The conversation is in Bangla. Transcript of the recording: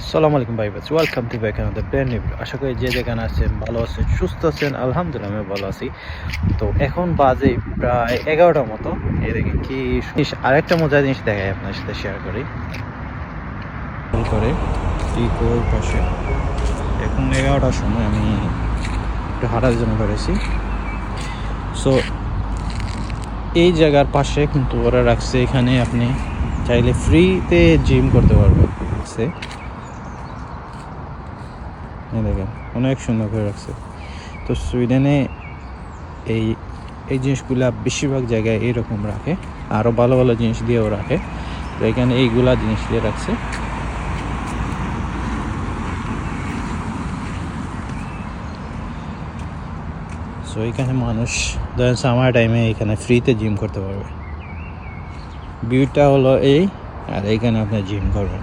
আসসালামু আলাইকুম ভাই বাস ওয়েলকাম টু ব্যাক আমাদের ব্র্যান্ড নিউ আশা করি যে যেখানে আছেন ভালো আছেন, সুস্থ আছেন, আলহামদুলিল্লাহ আমি ভালো আছি। তো এখন বাজে প্রায় এগারোটার মতো। এই দেখেন কি আরেকটা মজার জিনিস দেখাই আপনার সাথে শেয়ার করি। করে পাশে এখন এগারোটার সময় আমি একটু হাঁটার জন্য বেরোছি সো এই জায়গার পাশে কিন্তু ওরা রাখছে, এখানে আপনি চাইলে ফ্রিতে জিম করতে পারবেন। এই দেখেন, অনেক সুন্দর করে রাখছে। তো সুইডেনে এই এই জিনিসগুলা বেশিরভাগ জায়গায় এইরকম রাখে আরও ভালো ভালো জিনিস দিয়েও রাখে। তো এখানে এইগুলা জিনিস দিয়ে রাখছে। সো এখানে মানুষ, ধরেন সামার টাইমে এখানে ফ্রিতে জিম করতে পারবে। ভিউটা হলো এই, আর এইখানে আপনি জিম করবেন।